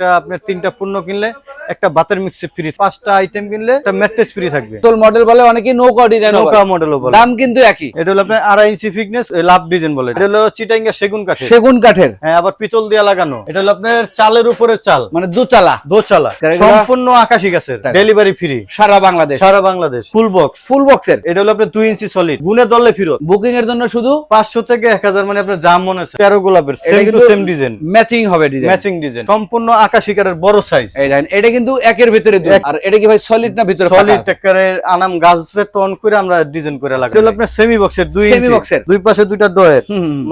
আপনার তিনটা পণ্য কিনলে একটা বাতের মিক্সি ফ্রি পাঁচটা আইটেম কিনলে একটা ম্যাট্রেস ফ্রি থাকবে। তোল মডেল বলে অনেকে নৌকা ডিজাইন নৌকা মডেলও বলে। দাম কিন্তু একই। এটা হলো আপনার আড়াই ইঞ্চি ফিটনেস লাভ ডিজাইন বলে এটা। হলো চিটাঙ্গা সেগুন কাঠের। সেগুন কাঠের। হ্যাঁ আবার পিতল দিয়া লাগানো। এটা হলো আপনার চালের উপরে চাল। মানে দুচালা। দোচালা। এগুলা- সম্পূর্ণ আকাশি গাছের। ডেলিভারি ফ্রি সারা বাংলাদেশ। সারা বাংলাদেশ। ফুল বক্স ফুল বক্সের এটা হলো আপনার দুই ইঞ্চি সলিড গুনে দলে ফিরত। বুকিং এর জন্য শুধু পাঁচশো থেকে এক হাজার মানে আপনার মনে তেরো গোলাপের সেম ডিজাইন ম্যাচিং হবে ডিজাইন ম্যাচিং ডিজাইন সম্পূর্ণ আকাশি কাঠের বড় সাইজ এটা কিন্তু একের ভিতরে দুই। আর এটা কি ভাই সলিড না ভিতরে সলিড টেক্কারের আনাম গাছের টন করে আমরা ডিজাইন করে লাগাই। এটা হলো আপনার সেমি বক্সের দুই box এর। দুই পাশে দুইটা ডয়ের।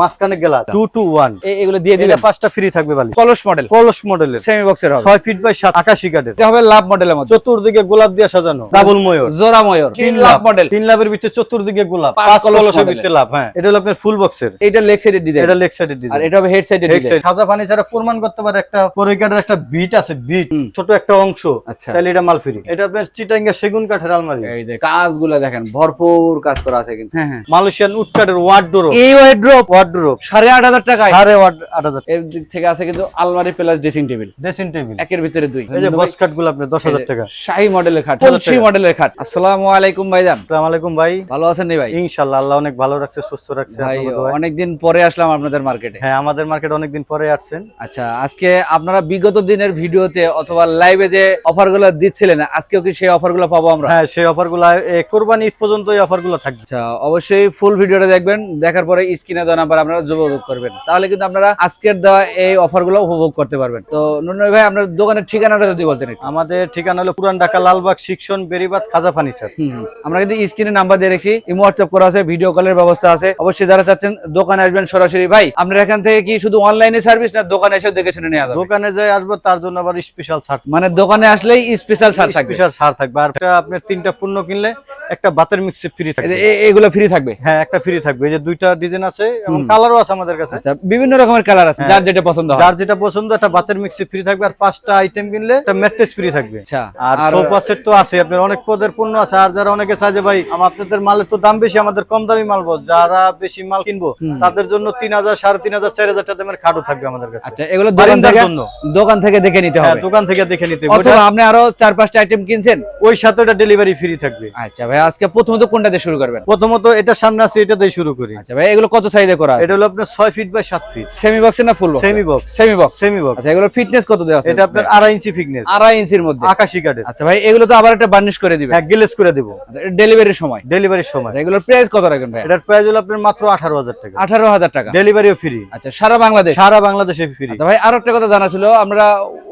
মাঝখানে গ্লাস টু টু ওয়ান এগুলো দিয়ে এটা পাঁচটা ফ্রি থাকবে বালি। কলস মডেল কলস মডেলের সেমি বক্সের হবে। ছয় ফিট বাই সাত। আকাশি কাঠের। এটা হবে লাভ মডেলের মধ্যে। চতুর্দিকে গোলাপ দিয়ে সাজানো। ডাবল ময়ূর। জোড়া ময়ূর। তিন লাভ মডেল তিন লাভের ভিতরে চতুর্দিকে গোলাপ। পাঁচ কলসের ভিতরে লাভ হ্যাঁ। এটা হলো আপনার ফুল বক্সের এটা লেগ সাইডের ডিজাইন এটা লেগ সাইডের ডিজাইন আর এটা হবে হেড সাইডের ডিজাইন খাজা পানি ছাড়া প্রমাণ করতে পারে একটা পরিকারের একটা বিট আছে বিট ছোট একটা অংশ আচ্ছা। তাহলে এটা মাল ফ্রি এটা আপনার চিটাঙ্গা সেগুন কাঠের আলমারি। এই যে কাজগুলো দেখেন ভরপুর কাজ করা আছে কিন্তু। হ্যাঁ হ্যাঁ। মালয়েশিয়ান উড কাঠের ওয়ার্ডরোব এই ওয়াইড্রপ ওয়ার্ডরোব সাড়ে আট হাজার টাকায়? সাড়ে আট হাজার। এর দিক থেকে আছে কিন্তু আলমারি plus dressing table dressing table একের ভিতরে দুই। এই যে বস কাঠগুলো আপনার দশ হাজার টাকা। শাহী মডেলের খাট হাজার মডেলের খাট। আসসালামু আলাইকুম ভাইজান। আসসালামু আলাইকুম ভাই। ভালো আছেন নি ভাই? ইনশাআল্লাহ আল্লাহ অনেক ভালো রাখছে সুস্থ রাখছে ভাই। অনেকদিন পরে আসলাম আপনাদের মার্কেটে হ্যাঁ আমাদের মার্কেট অনেকদিন পরে আসছেন। আচ্ছা আজকে আপনারা বিগত দিনের ভিডিওতে অথবা লাইভে যে অফারগুলো দিচ্ছিলেন আজকেও কি সেই অফারগুলো পাবো আমরা? হ্যাঁ সেই অফারগুলা কোরবানি ঈদ পর্যন্ত এই অফারগুলো থাকবে। আচ্ছা অবশ্যই ফুল ভিডিওটা দেখবেন দেখার পরে স্ক্রিনে দেওয়া নাম্বার আপনারা যোগাযোগ করবেন। তাহলে কিন্তু আপনারা আজকের দেওয়া এই অফারগুলো উপভোগ করতে পারবেন। তো নুনয় ভাই আপনার দোকানের ঠিকানাটা যদি বলতেন আমাদের ঠিকানা হলো পুরান ঢাকা লালবাগ শিক্ষণ বেরিবাদ খাজা ফার্নিচার। আমরা কিন্তু স্ক্রিনে নাম্বার দিয়ে রেখেছি ইমো হোয়াটসঅ্যাপ করা আছে ভিডিও কলের ব্যবস্থা আছে। অবশ্যই যারা চাচ্ছেন দোকানে আসবেন সরাসরি। ভাই আপনার এখান থেকে কি শুধু অনলাইনে সার্ভিস না দোকানে এসে দেখে শুনে নেওয়া যাবে? দোকানে যাই আসব তার জন্য আবার স্পেশাল ছাড়। মানে দোকানে আসলেই স্পেশাল ছাড় থাকবে। স্পেশাল ছাড় থাকবে। আর আপনার তিনটা পণ্য কিনলে একটা বাতের মিক্সি ফ্রি থাকবে। এগুলো ফ্রি থাকবে? হ্যাঁ একটা ফ্রি থাকবে। এই যে দুইটা ডিজাইন আছে এবং কালারও আছে আমাদের কাছে। আচ্ছা বিভিন্ন রকমের কালার আছে হ্যাঁ। যার যেটা পছন্দ হয়। যার যেটা পছন্দ একটা বাতের মিক্সি ফ্রি থাকবে আর পাঁচটা আইটেম কিনলে একটা ম্যাট্রেস ফ্রি থাকবে। আচ্ছা আর সোফা সেট তো আছে আপনার অনেক পদের পণ্য আছে। আর যারা অনেকে চায় যে ভাই আপনাদের মালের তো দাম বেশি আমাদের কম দামি মাল বল। যারা বেশি মাল কিনবো তাদের জন্য তিন হাজার সাড়ে তিন হাজার চার হাজার টাকা দামের খাটও থাকবে আমাদের কাছে। আচ্ছা এগুলো দোকান থেকে দোকান থেকে দেখে নিতে হ্যাঁ হবে। দোকান থেকে দেখে নিতে হবে। অথবা আপনি আরও চার পাঁচটা আইটেম কিনছেন। ওই সাথে ওটা ডেলিভারি ফ্রি থাকবে। আচ্ছা ভাই আজকে প্রথমত কোনটা দিয়ে শুরু করবেন? প্রথমত এটা সামনে আছে এটা দিয়ে শুরু করি। আচ্ছা ভাই এগুলো কত সাইজে করা এটা হলো আপনার ছয় ফিট বাই সাত ফিট সেমি বক্সে না full box semi box semi box semi box আচ্ছা এগুলো ফিটনেস কত দেওয়া আছে? এটা আপনার আড়াই ইঞ্চি ফিটনেস আড়াই ইঞ্চির মধ্যে। আকাশি কাঠের। আচ্ছা ভাই এগুলো তো আবার একটা বার্নিশ করে দিবেন। হ্যাঁ করে দেবো। ডেলিভারির সময়। ডেলিভারির সময়। আচ্ছা এগুলোর প্রাইস কত রাখবেন ভাই? এটার প্রাইস হলো আপনার মাত্র আঠারো হাজার টাকা। আঠারো হাজার টাকা। ডেলিভারিও ফ্রি আচ্ছা সারা বাংলাদেশ? সারা বাংলাদেশে ফ্রি আচ্ছা ভাই আরও একটা কথা জানা ছিল আমরা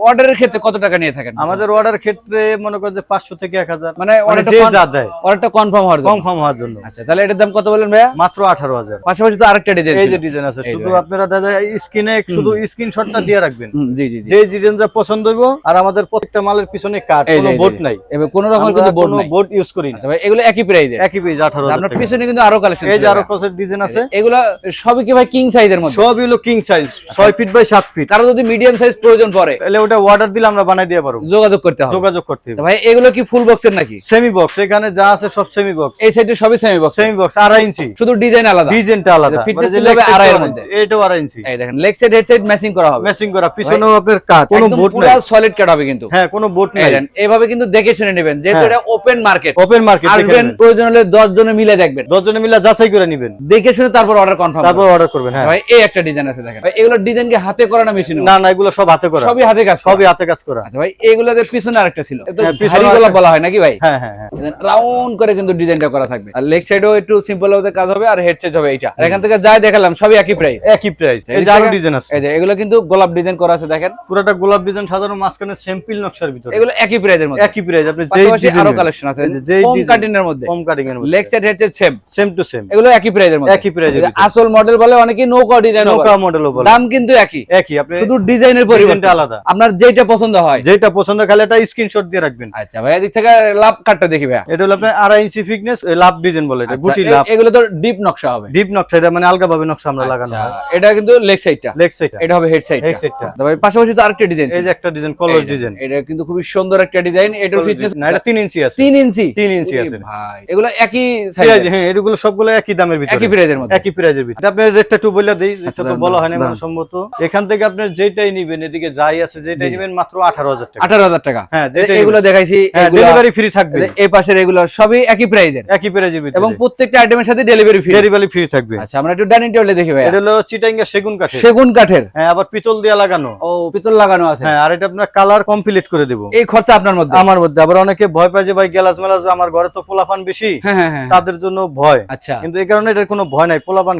অর্ডারের ক্ষেত্রে কত টাকা নিয়ে থাকেন আমাদের অর্ডার ক্ষেত্রে মনে করেন যে পাঁচশো থেকে এক হাজার। মানে মানে অর্ডারটা যা অর্ডারটা কনফার্ম হওয়ার জন্য। কনফার্ম হওয়ার জন্য। আচ্ছা তাহলে এটার দাম কত বলেন ভাইয়া? মাত্র আঠারো হাজার। পাশাপাশি তো আরেকটা ডিজাইন এই যে ডিজাইন আছে। শুধু আপনারা দাদা স্ক্রিনে শুধু স্ক্রিনশটটা দিয়ে রাখবেন। জি জি জি। যে ডিজাইনটা পছন্দ হইব আর আমাদের প্রত্যেকটা মালের পিছনে কাট কোনো বোর্ড নাই। এবার কোন আমরা কিন্তু বোর্ড নাই। বোর্ড ইউজ করি না। আচ্ছা ভাই এগুলো একই প্রাইজে একই পেজ আঠারো হাজার আপনার পিছনে কিন্তু আরও কালেকশন এই যে আরও কত ডিজাইন আছে। এগুলো সবই কি ভাই কিং সাইজের মধ্যে? সবই হলো কিং সাইজ ছয় ফিট বাই সাত ফিট কারও যদি মিডিয়াম সাইজ প্রয়োজন পড়ে। তাহলে ওটা অর্ডার দিলে আমরা বানাই দিয়ে পারব। যোগাযোগ করতে হবে। যোগাযোগ করতে হবে। ভাই এগুলো কি ফুল বক্সের নাকি? সেমি বক্স এখানে যা আছে সব সেমি বক্স এই সাইডে সবই সেমি বক্স সেমি বক্স আড়াই ইঞ্চি। শুধু ডিজাইন আলাদা। ডিজাইনটা আলাদা। Fitness মানে দিলে হবে আড়াইয়ের মধ্যে। আড়াই এইটাও আড়াই ইঞ্চি। এই দেখেন leg side head side matching করা হবে। ম্যাচিং করা পিছনেও আপনার কাট কোনো বোর্ড পুরো সলিড কাট হবে কিন্তু। হ্যাঁ কোনো বোর্ড নাই। এভাবে কিন্তু দেখে শুনে নেবেন যেহেতু হ্যাঁ। এটা ওপেন মার্কেট ওপেন মার্কেট আসবেন প্রয়োজন হলে দশ জনে মিলে দেখবেন। দশজনে মিলে যাচাই করে নেবেন। দেখে শুনে তারপর অর্ডার কনফার্ম তারপর অর্ডার করবেন হ্যাঁ। ভাই এই একটা ডিজাইন আছে দেখেন। ভাই এগুলো ডিজাইন কি হাতে করা না মেশিনে না না এগুলো সব হাতে করা। সবই হাতে কাজ সবই হাতে কাজ করা। আচ্ছা ভাই এগুলো যে পিছনে আরেকটা ছিল। হ্যাঁ, ভারী গলা বলা হয় নাকি ভাই? হ্যাঁ হ্যাঁ হ্যাঁ। রাউন্ড করে কিন্তু ডিজাইনটা করা থাকবে। আর লেগ সাইডেও একটু সিম্পল কাজ হবে আর হেড সেট হবে এটা আর এখান থেকে যাই দেখালাম সবই একই প্রাইস একই প্রাইস এই যে আরও ডিজাইন আছে। এই যে এগুলো কিন্তু গোলাপ ডিজাইন করা আছে দেখেন। পুরোটা গোলাপ ডিজাইন মাঝখানে সিম্পল নকশার ভিতরে। এগুলো একই প্রাইজের মধ্যে। একই প্রাইস আপনি যেই ডিজাইন আরও কালেকশন আছে। যেই কম কাটিং এর মধ্যে। কম কাটিং এর মধ্যে। Leg side head set same same to same এগুলো একই প্রাইজের মধ্যে। একই ভিতরে। আসল মডেল বলে অনেকে নৌকা ডিজাইন নৌকা মডেলও বলে। দাম কিন্তু একই। একই আপনি শুধু ডিজাইনের পরিবর্তন আলাদা। আপনার যেটা পছন্দ হয়। যেটা পছন্দ খালি একটা স্ক্রিনশট দিয়ে রাখবেন। আচ্ছা ভাই এদিক থেকে লাভ কাটটা দেখি ভাইয়া। এটা হলো আপনার আড়াই ইঞ্চি ফিটনেস লাভ ডিজাইন বলে এটা আচ্ছা, গুটি লাভ। এগুলো তো ডিপ নকশা হবে। ডিপ নকশা এটা মানে আলগা ভাবে নকশা আমরা লাগানো আচ্ছা, এটা কিন্তু লেগ সাইডটা লেগ সাইড এটা হবে হেড সাইড হেড সাইডটা ভাই পাশাপাশি তো আরেকটা ডিজাইন এই যে একটা ডিজাইন কলর ডিজাইন এটা কিন্তু খুবই সুন্দর একটা ডিজাইন এটার ফিটনেস না এটা 3 ইঞ্চি আছে। তিন ইঞ্চি তিন ইঞ্চি আছে। ভাই এগুলো একই সাইজ হ্যাঁ এগুলো সবগুলো একই দামের ভিতরে। একই প্রাইজের মধ্যে। একই প্রাইজের ভিতরে। আপনার রেটটা একটু বলে দেই আচ্ছা, এটা তো বলা দাম, হয় না দাম। মানসম্মত। এখান থেকে আপনি যেটাই নিবেন এদিকে যাই আছে যেটাই। নিবেন মাত্র 18000 টাকা। আঠারো হাজার টাকা। হ্যাঁ এগুলো দেখাইছি হ্যাঁ ডেলিভারি ফ্রি থাকবে। এই পাশের এগুলো সবই একই প্রাইজের একই প্রাইজের এবং প্রত্যেকটা আইটেমের সাথে ডেলিভারি ফ্রি ডেলিভারি ফ্রি থাকবে। আচ্ছা আমরা একটু ডাইনিং টেবিলে দেখি ভাই এটা হলো চিটাঙ্গা সেগুন কাঠে সেগুন কাঠের। হ্যাঁ আবার পিতল দিয়ে লাগানো। ও পিতল লাগানো আছে। হ্যাঁ আর এটা আপনার কালার কমপ্লিট করে দেবো। এই খরচা আপনার মধ্যে। আমার মধ্যে। আবার অনেকে ভয় পায় যে ভাই গ্যালাস মেলাস আমার ঘরে তো পোলাপান বেশি। হ্যাঁ হ্যাঁ তাদের জন্য ভয়। আচ্ছা। কিন্তু এই কারণে এটার কোনো ভয় নাই। পোলাপান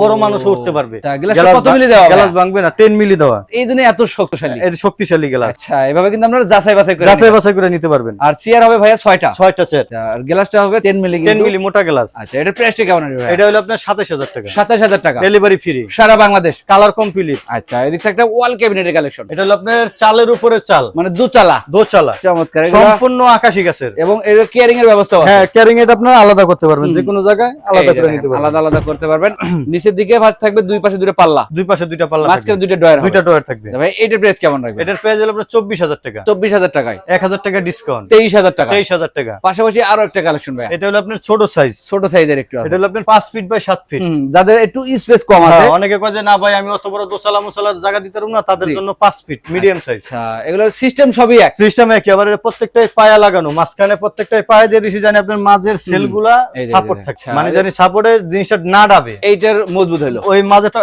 বড় মানুষ উঠতে পারবে। গ্লাসটা কত মিলি দেওয়া গ্যালাস ভাঙবে না 10 মিলি দেওয়া। এই জন্য এত শক্তিশালী। শক্তিশালী গ্যালাস আচ্ছা। এভাবে কিন্তু আমরা যাচাই বাছাই করে যাচাই বাছাই করে নিতে পারবেন। আর চেয়ার হবে ভাইয়া ছয়টা। ছয়টা সেট আচ্ছা, আর গ্লাসটা হবে টেন মিলি 10 মিলি মোটা গ্লাস আচ্ছা এটার প্রাইসটা কেমন হবে এটা হলো আপনার 27000 টাকা। সাতাশ হাজার টাকা। ডেলিভারি ফ্রি সারা বাংলাদেশ। কালার কমপ্লিট আচ্ছা এদিকে একটা ওয়াল ক্যাবিনেটের কালেকশন এটা হলো আপনার চালের উপরে চাল। মানে দুচালা। দোচালা। চমৎকার এগুলা- সম্পূর্ণ আকাশি গাছের। এবং এর কেয়ারিং এর ব্যবস্থা আছে। হ্যাঁ ক্যারিং এটা আপনার আলাদা করতে পারবেন। যে কোনো জায়গায় আলাদা করে নিতে পারবেন। আলাদা আলাদা করতে পারবেন। নিচের দিকে ভাঁজ থাকবে দুই পাশে দুটো পাল্লা। দুই পাশে দুইটা পাল্লা মাঝখানে দুটো ডয়ার দুইটা ডয়ার থাকবে। ভাই এটার প্রাইস কেমন রাখবে এটার প্রাইস হলো আপনার চব্বিশ হাজার টাকা। চব্বিশ হাজার টাকায়। এক হাজার টাকা ডিসকাউন্ট তেইশ হাজার টাকা। তেইশ হাজার টাকা। পাশাপাশি আরও একটা কালেকশন ভাই এটা হলো আপনার ছোট সাইজ ছোট সাইজের একটু এটা হলো আপনার পাঁচ ফিট বাই সাত ফিট যাদের একটু স্পেস কম আছে। হ্যাঁ, অনেকে কয় যে না ভাই আমি অত বড় দোসালা মুসালার জায়গা দিতে পারব না তাদের জন্য পাঁচ ফিট মিডিয়াম সাইজ আচ্ছা এগুলো সিস্টেম সবই এক। সিস্টেম একেবারে প্রত্যেকটাই পায়া লাগানো। মাঝখানে প্রত্যেকটাই পায়ে দিয়ে দিছি জানি আপনার মাঝের সেলগুলা সাপোর্ট এই যে, থাকে আচ্ছা। মানে জানি সাপোর্টের জিনিসটা না ডাবে। এইটার মজবুত হলো। ওই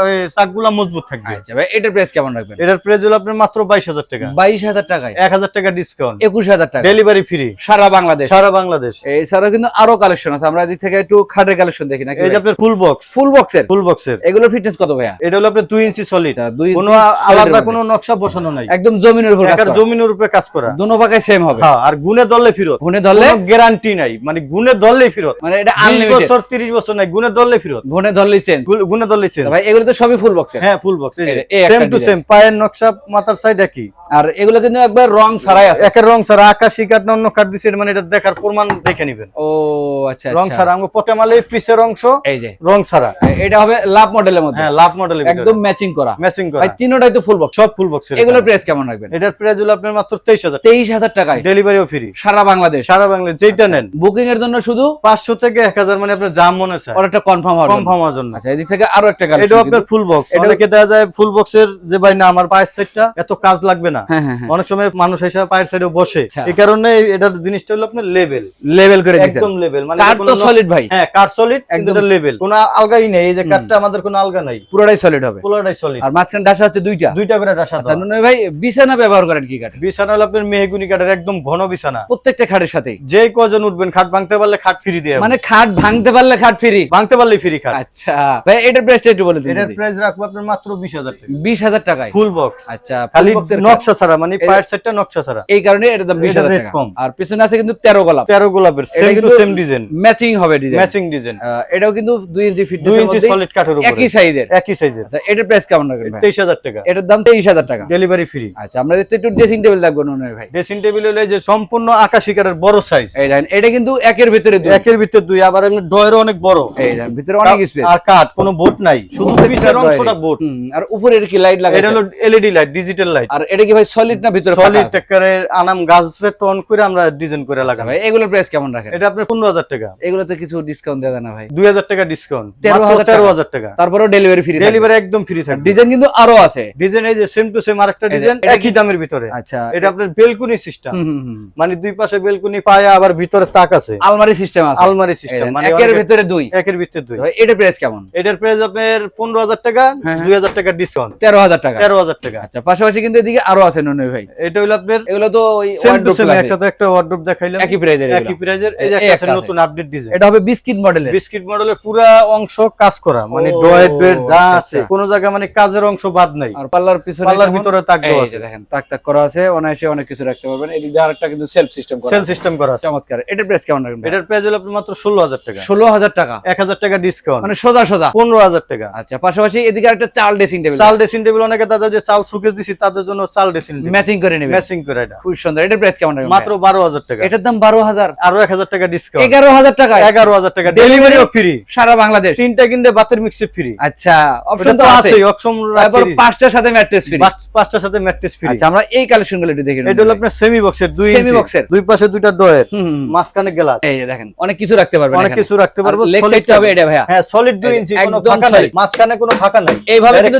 ওই চাকগুলা মজবুত থাকবে। আচ্ছা ভাই এটার প্রাইস কেমন রাখবেন? এটার প্রাইস হলো আপনার মাত্র বাইশ হাজার টাকা। বাইশ হাজার টাকায়। এক হাজার টাকা ডিসকাউন্ট একুশ হাজার টাকা। ডেলিভারি ফ্রি সারা বাংলাদেশ। সারা বাংলাদেশ। এছাড়াও কিন্তু আরও কালেকশন আছে। আমরা এদিক থেকে একটু খাটের কালেকশন দেখি নাকি এই যে আপনার ফুল বক্স ফুল বক্সের ফুল বক্সের এগুলোর ফিটনেস কত ভাইয়া? এটা হলো আপনার দুই ইঞ্চি সলিড দুই কোনো আলাদা কোনো নকশা বসানো নাই। একদম জমিনের উপর কাজ জমিনের উপরে কাজ করা। দুনো পাকায় সেম হবে। হ্যাঁ আর গুনে ধরলে ফিরত। ধরলে গ্যারান্টি নাই। মানে ফিরত। মানে এটা আনলিমিটেড বছর বছর নাই। ফিরত। ঘুনে ধরলেই চেঞ্জ চেঞ্জ ভাই এগুলো তো সবই ফুল বক্সের হ্যাঁ full box same to same পায়ের নকশা মাথার সাইড একই। আর এগুলো কিন্তু একবার রং ছাড়াই আছে। একের রং ছাড়া আকাশি কাঠ না অন্য কাঠ দিচ্ছে মানে এটা দেখার প্রমাণ দেখে নিবেন। ও আচ্ছা রং আচ্ছা। ছাড়া আমাকে পথে পিসের অংশ এই যে। রং ছাড়া। এটা হবে লাভ মডেলের মধ্যে। হ্যাঁ লাভ মডেল একদম ম্যাচিং করা। ম্যাচিং করা। ভাই তিনোটাই তো ফুল বক্স সব ফুল বক্স এগুলোর প্রাইস কেমন রাখবেন? এটার প্রাইস হলো আপনার মাত্র তেইশ হাজার তেইশ হাজার টাকায়। ডেলিভারিও ফ্রি সারা বাংলাদেশ। সারা বাংলা যেটা নেন। বুকিং এর জন্য শুধু? পাঁচশো থেকে এক হাজার মানে আপনার জাম মনে চায়। অর্ডারটা কনফার্ম হবে কম হওয়ার জন্য। আচ্ছা এদিক থেকে আরও একটা এটাও কালেকশন আপনার ফুল বক্স অনেকে দেখা যায় ফুল বক্সের যে ভাই না আমার পায়ের সাইডটা এত কাজ লাগবে না। হ্যাঁ হ্যাঁ হ্যাঁ। অনেক সময় মানুষ হিসাবে পায়ের সাইডে বসে। আচ্ছা। এই কারণে এটার জিনিসটা হলো আপনার লেভেল লেভেল করে একদম লেভেল মানে কাঠ তো সলিড ভাই। হ্যাঁ কাঠ সলিড একদম। একদম লেভেল কোনো আলগাই নেই এই যে কাঠটা আমাদের কোনো আলগা নাই। পুরোটাই সলিড হবে। পুরোটাই সলিড আর মাঝখানে ডাসা হচ্ছে দুইটা। দুইটা করে ডাসা আচ্ছা দেওয়া। নুনু ভাই বিছানা ব্যবহার করেন কি কাঠে? বিছানা হলো আপনার মেহগুনি কাঠের একদম ঘন বিছানা। প্রত্যেকটা খাটের সাথে যে কজন উঠবেন খাট ভাঙতে পারলে খাট ফ্রি দিয়ে মানে খাট ভাঙতে পারলে খাট ফ্রি ভাঙতে পারলে ফ্রি খাট। আচ্ছা। ভাই এটার প্রাইসটা একটু বলে দিন এটার প্রাইস রাখব আপনার মাত্র বিশ হাজার টাকা। বিশ হাজার টাকায়? ফুল বক্স আচ্ছা খালি। নকশা ছাড়া মানে পায়ের সাইডটা নকশা ছাড়া। এই কারণে এটার দাম বিশ এটার হাজার rate টাকা। আর পিছনে আছে কিন্তু তেরো গোলাপ। তেরো গোলাপের same to same design matching হবে ডিজাইন ম্যাচিং ডিজাইন এটাও কিন্তু দুই ইঞ্চি ফিট দুই ইঞ্চি সলিড কাঠের উপরে। একই সাইজের একই সাইজের আচ্ছা এটার প্রাইস কেমন রাখবেন ভাই? তেইশ হাজার টাকা। এটার দাম তেইশ হাজার টাকা। ডেলিভারি ফ্রি আচ্ছা আমরা দেখতে একটু ড্রেসিং টেবিল দেখব নুনু ভাই। ড্রেসিং টেবিল হলে যে সম্পূর্ণ আকাশি কাঠের বড় সাইজ এই দেখেন এটা কিন্তু একের ভিতরে দুই। একের ভিতর দুই আবার এমনি ডয়েরও অনেক বড়। এই দেখেন ভিতরে অনেক স্পেস আর কাঠ কোনো বোট নাই। শুধু পিছের অংশটা বোট আর উপরে কি লাইট লাগাই এটা হলো এলইডি লাইট ডিজিটাল লাইট আর এটা কি ভাই সলিড না ভিতরে সলিড ফাঁকা আনাম গাছরে টন করে আমরা ডিজাইন করে এগুলোর প্রাইস কেমন রাখেন? এটা আপনার পনেরো টাকা। এগুলোতে কিছু ডিসকাউন্ট দেওয়া না ভাই? দুই হাজার টাকা ডিসকাউন্ট 13,000 টাকা। তেরো হাজার টাকা। তারপরেও ডেলিভারি ফ্রি ডেলিভারি একদম ফ্রি থাকবে। ডিজাইন কিন্তু আরও আছে। ডিজাইন এই যে সেম টু সেম আরেকটা ডিজাইন একই দামের ভিতরে। আচ্ছা এটা আপনার বেলকুনি সিস্টেম হুম, হুম, হুম। মানে দুই পাশে বেলকুনি পায়া আবার ভিতরে তাক আছে। আলমারি সিস্টেম আছে। আলমারি সিস্টেম মানে একের ভিতরে দুই। একের ভিতরে দুই। প্রাইস কেমন? এটার প্রাইস আপনার পনেরো হাজার টাকা হ্যাঁ, দুই হাজার টাকা ডিসকাউন্ট তেরো হাজার টাকা। তেরো হাজার টাকা। আচ্ছা পাশাপাশি কিন্তু এদিকে আরও আছে নুনু ভাই। এটা হলো আপনার এগুলো তো ওই সেম টু wardrobe সেম class-এ। একটা ওয়ার্ডরোব দেখাইলাম। একই প্রাইজের একই প্রাইজের এই যে একটা একটা আছে আছে। নতুন আপডেট ডিজাইন এটা হবে বিস্কিট মডেলের বিস্কিট মডেলের পুরা অংশ কাজ করা মানে ও, ডয়েট ডয়েট যা আছে। কোন জায়গা মানে কাজের অংশ বাদ নাই। আর পাল্লার পিছনে পাল্লার কেমন? ভিতরে তাক দেওয়া আছে। দেখেন তাক তাক করা আছে অনায়াসে অনেক কিছু রাখতে পারবেন। এদিকে আরেকটা কিন্তু সেলফ সিস্টেম করা সেল সিস্টেম করা আছে। চমৎকার। এটার প্রাইস কেমন রাখবেন এটার প্রাইস হলো আপনার মাত্র ষোলো হাজার টাকা। ষোলো হাজার টাকা? এক হাজার টাকা ডিসকাউন্ট মানে সোজা সোজা? পনেরো হাজার টাকা। আচ্ছা পাশাপাশি এদিকে একটা চাল ড্রেসিং টেবিল চাল ড্রেসিং টেবিল অনেকে তাদের যে চাল শুকে দিছি তাদের জন্য চাল ড্রেসিং টেবিল ম্যাচিং করে নেবেন ম্যাচিং করে এটা। খুব সুন্দর। এটার প্রাইস কেমন রাখবেন মাত্র বারো হাজার টাকা। এটার দাম বারো হাজার। আরও এক হাজার টাকা ডিসকাউন্ট এগারো হাজার টাকা এগারো হাজার টাকা। ডেলিভারিও ফ্রি সারা বাংলাদেশ। তিনটা কিনলে বাতের মিক্সি ফ্রি আচ্ছা অপশন তো আছে অপশন তারপর পাঁচটার সাথে ম্যাট্রেস ফ্রি পাঁচটার সাথে ম্যাট্রেস ফ্রি আচ্ছা আমরা এই কালেকশনগুলো একটু দেখে। এটা হলো আপনার সেমি বক্সের দুই box এর। দুই পাশে দুইটা ডয়ের। মাঝখানে গ্লাস এই দেখেন অনেক কিছু রাখতে পারবেন অনেক কিছু রাখতে পারব। টা হবে এটা ভাইয়া। হ্যাঁ সলিড দুই এই যে ইঞ্চি কোনো ফাঁকা নাই। মাঝখানে কোনো ফাঁকা নাই। এইভাবে কিন্তু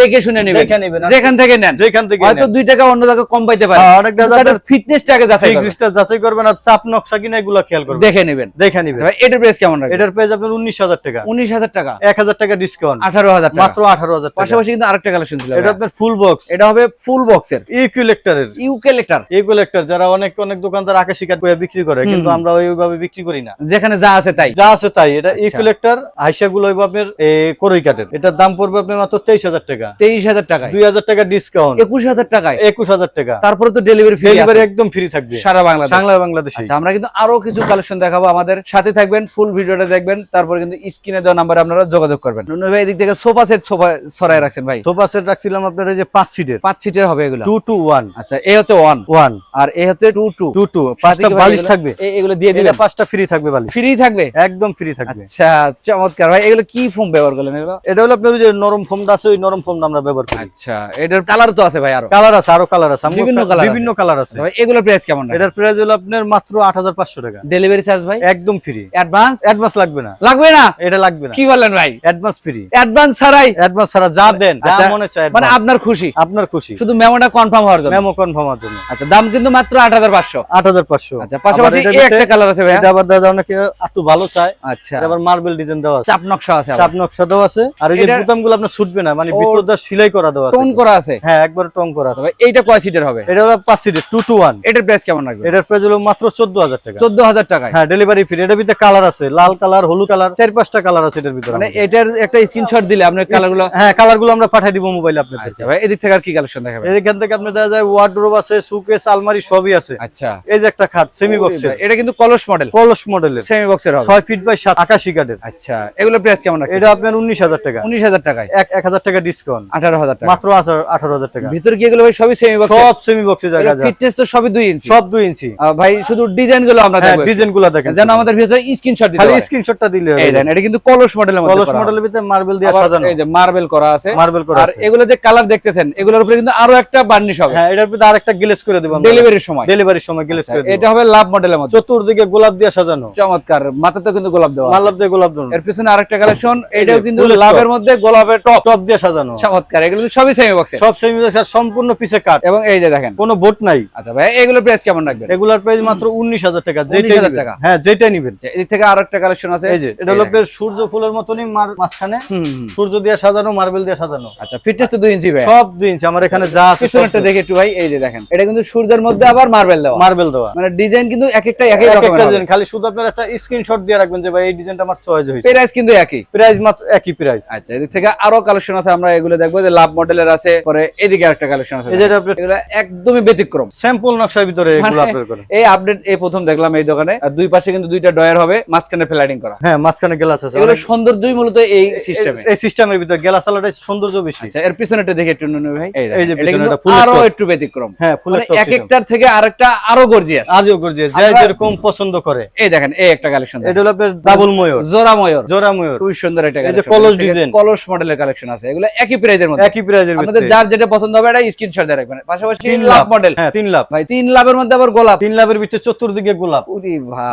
দেখে শুনে নেবেন। দেখে নেবেন। যেখান থেকে নেন। যেখান থেকে হয়তো দুই টাকা অন্য জায়গায় কম পাইতে পারে। অনেক দেখা যায় ফিটনেসটাকে যাচাই করবেন। যাচাই করবেন আর চাপ নকশা কিনা এগুলো খেয়াল করবেন। দেখে নেবেন। দেখে নিবেন। এটার প্রাইস কেমন রাখবেন? এটার প্রাইস আপনার উনিশ হাজার টাকা। উনিশ হাজার টাকা। এক হাজার টাকা ডিসকাউন্ট আঠারো হাজার টাকা। মাত্র আঠারো হাজার টাকা। পাশাপাশি কিন্তু আরেকটা কালেকশন ছিল এটা আপনার ফুল বক্স এটা হবে ফুল বক্সের ইকুইলেক্টরের ইউকে ইকুইলেক্টর যারা অনেক অনেক দোকানদার আকাশি কাঠ করে বিক্রি করে কিন্তু আমরা ওইভাবে বিক্রি করি না। যেখানে যা আছে তাই। যা আছে তাই। এটা। ইকুইলেক্টর আইসা গুলো আপনার করই কাঠের এটার দাম পড়বে আপনার মাত্র তেইশ হাজার টাকা। তেইশ হাজার টাকায়। দুই হাজার টাকা ডিসকাউন্ট একুশ হাজার টাকায়। একুশ হাজার টাকা। তারপরে তো ডেলিভারি ফ্রি ডেলিভারি একদম ফ্রি থাকবে। সারা বাংলাদেশ। বাংলা বাংলাদেশে আচ্ছা আমরা কিন্তু আরও কিছু কালেকশন দেখাবো আমাদের। সাথে থাকবেন ফুল ভিডিওটা দেখবেন তারপর কিন্তু স্ক্রিনে দেওয়া নাম্বারে আপনারা যোগাযোগ করবেন। নুনু ভাই এদিক থেকে সোফা সেট সোফা সরাই রাখছেন ভাই? সোফা সেট রাখছিলাম আপনার যে পাঁচ সিটের পাঁচ সিটের হবে এগুলো। টু টু ওয়ান আচ্ছা এ হচ্ছে ওয়ান ওয়ান আর এ হচ্ছে টু টু টু টু পাঁচটা বালিশ থাকবে। এগুলো দিয়ে দিবেন। পাঁচটা ফ্রি থাকবে বালিশ। ফ্রি থাকবে? একদম ফ্রি থাকবে। আচ্ছা চমৎকার। ভাই এগুলো কি ফোম ব্যবহার করলেন এটা হলো আপনার যে নরম ফোমটা আছে ওই নরম ফোমটা আমরা ব্যবহার করি। আচ্ছা এটার কালার তো আছে ভাই আরও। কালার আছে আরও কালার আছে বিভিন্ন কা- colour বিভিন্ন কালার আছে। এগুলোর প্রাইস কেমন এটার প্রাইস হলো আপনার মাত্র আট হাজার পাঁচশো টাকা। ডেলিভারি চার্জ ভাই? একদম ফ্রি অ্যাডভান্স অ্যাডভান্স লাগবে না। লাগবে না? এটা লাগবে না। কি বললেন ভাই? অ্যাডভান্স ফ্রি অ্যাডভান্স ছাড়াই? অ্যাডভান্স ছাড়া যা দেন যা আচ্ছা, মনে চায় মানে আপনার খুশি? আপনার খুশি। শুধু মেমোটা কনফার্ম হওয়ার জন্য? মেমো কনফার্ম হওয়ার জন্য। আচ্ছা দাম কিন্তু মাত্র আট হাজার পাঁচশো। আট হাজার পাঁচশো। আচ্ছা পাশাপাশি এই একটা কালার আছে ভাইয়া। এটা আবার দাদা অনেকে একটু ভালো চায়। আচ্ছা। আবার মার্বেল ডিজাইন দেওয়া আছে। চাপ নকশা আছে চাপ নকশা দেওয়া আছে। আর এই যে এটা- বুতামগুলো আপনার ছুটবে না মানে ও- ভিতর সেলাই করা দেওয়া আছে। টোন করা আছে? হ্যাঁ একবার টং করা আছে। এইটা কয় সিটের হবে? এটা হলো পাঁচ সিটের টু টু ওয়ান এটার প্রাইস কেমন লাগবে? এটার প্রাইস হলো মাত্র চোদ্দ হাজার টাকা। চোদ্দ হাজার টাকায়? হ্যাঁ ডেলিভারি ফ্রি এটার ভিতরে কালার আছে লাল কালার হলুদ কালার চার পাঁচটা কালার আছে এটার ভিতরে মানে এটার একটা স্ক্রিনশট দিলে আপনারগুলো হ্যাঁ গুলো আমরা পাঠিয়ে দিব মোবাইলে আপনাদের আচ্ছা ভাই এদিক থেকে আর কি কালেকশন এখান থেকে আপনার দেখা যায় ওয়ার্ডরোব আছে সুকেস আলমারি সবই আছে। আচ্ছা। এই যে একটা খাট সেমি বক্সের এটা কিন্তু কলস মডেল কলস মডেলের সেমি বক্সের হবে। ছয় ফিট বাই সাত আকাশি কাঠের। আচ্ছা এগুলোর প্রাইস কেমন রাখবে এটা আপনার উনিশ হাজার টাকা। উনিশ হাজার টাকায়। এক এক হাজার টাকা ডিসকাউন্ট আঠারো হাজার টাকা। মাত্র আঠারো হাজার টাকা। ভিতর কি এগুলো ভাই সবই সেমি বক্স সব সেমি বক্সের জায়গা আছে। ফিটনেস তো সবই দুই ইঞ্চি সব দুই ইঞ্চি ভাই শুধু ডিজাইনগুলো আমরা হ্যাঁ ডিজাইনগুলা দেখেন। যেন আমাদের ভিতরে স্ক্রিনশট দিতে খালি স্ক্রিনশটটা দিলে এই দেন এটা কিন্তু কলস মডেলের মধ্যে কলস মডেলের ভিতরে মার্বেল দিয়ে সাজানো। এই যে মার্বেল করা আছে। মার্বেল করা আর এগুলো যে কালার দেখতেছেন এগুলোর উপরে কিন্তু আরও একটা বার্নিশ হবে। হ্যাঁ এটার ভিতরে আরেকটা গ্লেজ করে দেব ডেলিভারির সময়। ডেলিভারির সময় গ্লেজ আচ্ছা, করে দেব। এটা হবে লাভ মডেলের মধ্যে। চতুর্দিকে গোলাপ দিয়ে সাজানো। চমৎকার মাথাতে কিন্তু গোলাপ দেওয়া দিয়ে গোলাপ দেবো এর পিছনে আরেকটা কালেকশন এটাও কিন্তু লাভের মধ্যে গোলাপের টপ টপ দিয়ে সাজানো। চমৎকার এগুলো সবই সেমি বক্সে সব সেমি সম্পূর্ণ পিছে কাট এবং এই যে দেখেন। কোনো বোট নাই। আচ্ছা ভাই এগুলো প্রাইস কেমন রাখবেন? রেগুলার প্রাইস মাত্র উনিশ হাজার টাকা। 19,000 টাকা। হ্যাঁ যেটাই নিবেন। আচ্ছা, থেকে আরও একটা কালেকশন আছে। এই যে এটা হলো সূর্য ফুলের মতনই মাঝখানে। সূর্য দিয়ে সাজানো মার্বেল দিয়ে সাজানো। আচ্ছা ফিটনেস তো দুই ইঞ্চি ভাই। সব দুই ইঞ্চি আমার এখানে যা আছে পিছনেরটা দেখে একটু ভাই এই যে দেখেন। এটা কিন্তু সূর্যের মধ্যে আবার মার্বেল দেওয়া। মার্বেল দেওয়া। মানে ডিজাইন কিন্তু এক একটা একই এক রকমের ডিজাইন খালি শুধু আপনার একটা স্ক্রিনশট দিয়ে রাখবেন যে ভাই এই ডিজাইনটা আমার চয়েস হয়েছে। প্রাইস কিন্তু একই। প্রাইস মাত্র একই প্রাইস আচ্ছা এদিক থেকে আরও কালেকশন আছে আমরা এগুলো দেখব। যে লাভ মডেলের আছে পরে এদিকে আরেকটা কালেকশন আছে। এই আপনার এগুলো একদমই ব্যতিক্রম। স্যাম্পল নকশার ভিতরে এগুলো মানে করে। এই আপডেট এই প্রথম দেখলাম এই দোকানে আর দুই পাশে কিন্তু দুইটা ডয়ার হবে মাঝখানে করা। হ্যাঁ মাঝখানে গ্লাস আছে। এগুলো সৌন্দর্যই মূলত এই সিস্টেমে এই সিস্টেমের ভিতরে গ্লাস সৌন্দর্য বেশি। আচ্ছা এর পিছনেটা দেখে একটু নুনু ভাই। এই যে পিছনেটা ফুলের আরও একটু ব্যতিক্রম। হ্যাঁ ফুলের মানে এক একটার থেকে আরেকটা আরও গর্জিয়াস আজও করছে যে আমরা- যেরকম পছন্দ করে। এই দেখেন এই একটা কালেকশন এটা হলো আপনার ডাবল ময়ূর। জোড়া ময়ূর। জোড়া ময়ূর। খুবই সুন্দর একটা এই যে কলস design। কলস মডেলের কালেকশন আছে। এগুলো একই প্রাইজের মধ্যে। একই প্রাইজের আপনাদের যার যেটা পছন্দ হবে এটা স্ক্রিনশট দিয়ে রাখবেন। পাশাপাশি তিন লাভ লাভ। মডেল হ্যাঁ তিন লাভ। ভাই তিন লাভের মধ্যে আবার গোলাপ। তিন লাভের ভিতরে চতুর্দিকে গোলাপ।